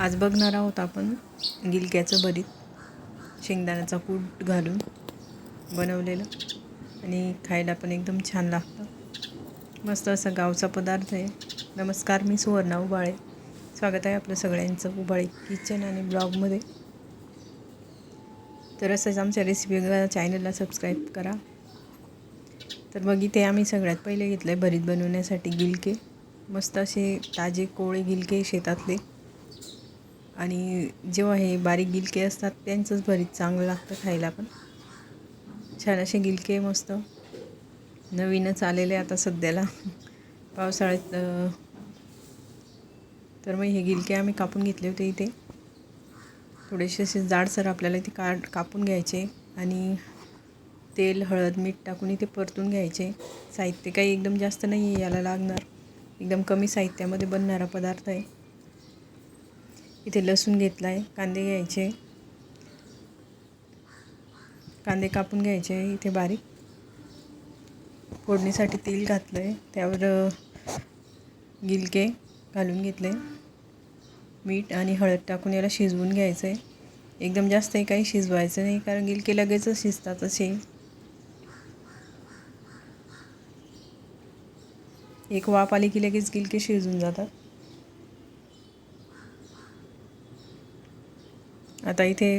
आज बघणार आहोत आपण गिलक्याचं भरीत शेंगदाण्याचा कूट घालून बनवलेलं आणि खायला पण एकदम छान लागतं. मस्त असा गावचा पदार्थ आहे. नमस्कार मी सुवर्णा उबाळे. स्वागत आहे आपलं सगळ्यांचं उबाळे किचन आणि ब्लॉगमध्ये तर असंच आमच्या रेसिपी चॅनलला सबस्क्राईब करा. तर मग इथे आम्ही सगळ्यात पहिले घेतलं आहे भरीत बनवण्यासाठी गिलके. मस्त असे ताजे कोळे गिलके शेतातले. आणि जेव्हा हे बारीक गिलके असतात त्यांचंच भरीत चांगलं लागतं खायला पण. छान असे गिलके मस्त. नवीनच आलेले आता सध्याला. पावसाळ्यात तर मग हे गिलके आम्ही कापून घेतले होते इथे. थोडेसे असे जाडसर आपल्याला ते का कापून घ्यायचे आणि तेल हळद मीठ टाकून इथे परतून घ्यायचे. साहित्य काही एकदम जास्त नाही आहे याला लागणार. एकदम कमी साहित्यामध्ये बनणारा पदार्थ आहे. इथे लसूण घेतला आहे कांदे घ्यायचे. कांदे कापून घ्यायचे इथे बारीक. फोडणीसाठी तेल घातलं आहे त्यावर गिलके घालून घेतले. मीठ आणि हळद टाकून याला शिजवून घ्यायचं आहे एकदम जास्त काही शिजवायचं नाही कारण गिलके लगेचच शिजतात असे. एक वाफ आली की लगेच गिलके शिजून जातात. आता इथे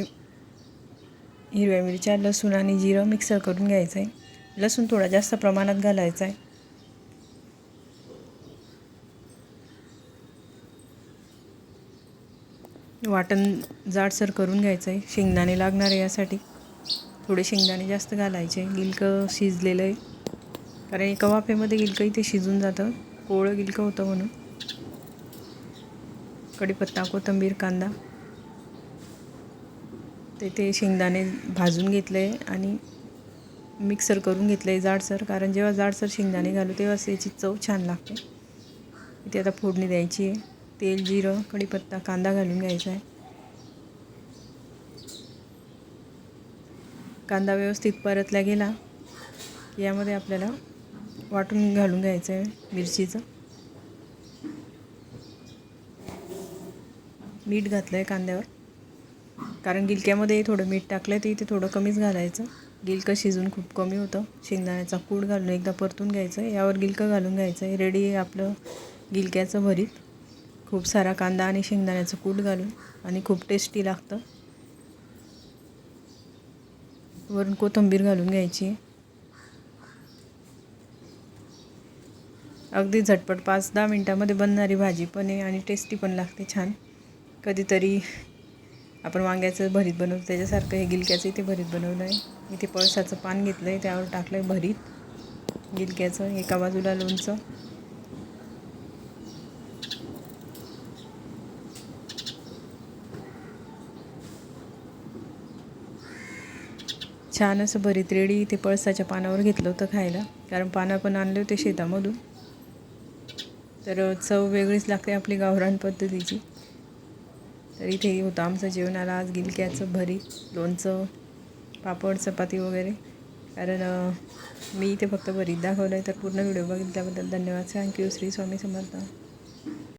हिरव्या मिरच्या लसूण आणि जिरं मिक्सर करून घ्यायचं आहे लसूण थोडा जास्त प्रमाणात घालायचा आहे वाटण जाडसर करून घ्यायचं आहे शेंगदाणे लागणार आहे यासाठी. थोडे शेंगदाणे जास्त घालायचे. गिलकं शिजलेलं आहे. कारण एका वाफेमध्ये गिलकं इथे शिजून जातं. कोवळं गिलकं होतं म्हणून. कढीपत्ता कोथिंबीर कांदा. ते ते शेंगदाणे भाजून घेतले आणि मिक्सर करून घेतलं आहे जाडसर. कारण जेव्हा जाडसर शेंगदाणे घालू तेव्हाच याची चव छान लागते. इथे आता फोडणी द्यायची आहे. तेल जिरं कढीपत्ता कांदा घालून घ्यायचा आहे. कांदा व्यवस्थित परतला गेला की यामध्ये आपल्याला वाटून घालून घ्यायचं आहे मिरचीचं. मीठ घातलं आहे कांद्यावर. कारण गिलक्यामध्ये थोडं मीठ टाकलं आहे तर इथे थोडं कमीच घालायचं. गिलकं शिजून खूप कमी होतं. शेंगदाण्याचा कूड घालून एकदा परतून घ्यायचं. यावर गिलकं घालून घ्यायचं. आहे रेडी आहे आपलं गिलक्याचं भरीत. खूप सारा कांदा आणि शेंगदाण्याचं कूट घालून आणि खूप टेस्टी लागतं. वरून कोथिंबीर घालून घ्यायची. आहे अगदी झटपट पाच दहा मिनटामध्ये बनणारी भाजी पण आहे आणि टेस्टी पण लागते छान. कधीतरी आपण वांग्याचं भरीत बनवतो त्याच्यासारखं हे गिलक्याचं इथे भरीत बनवलं आहे. इथे पळसाचं पान घेतलं आहे त्यावर टाकलं आहे भरीत. गिलक्याचं एका बाजूला लोणचं. छान असं भरीत रेडी इथे पळसाच्या पानावर घेतलं होतं खायला. कारण पानं पण आणले होते शेतामधून. तर चव वेगळीच लागते आपली गावरान पद्धतीची. तर इथे होतं आमचं जेवणाला आज गिलक्याचं भरीत लोणचं पापड चपाती वगैरे. कारण मी इथे फक्त भरीत दाखवलं आहे तर पूर्ण व्हिडिओ बघितल्याबद्दल धन्यवाद. Thank you Shri Swami Samarth.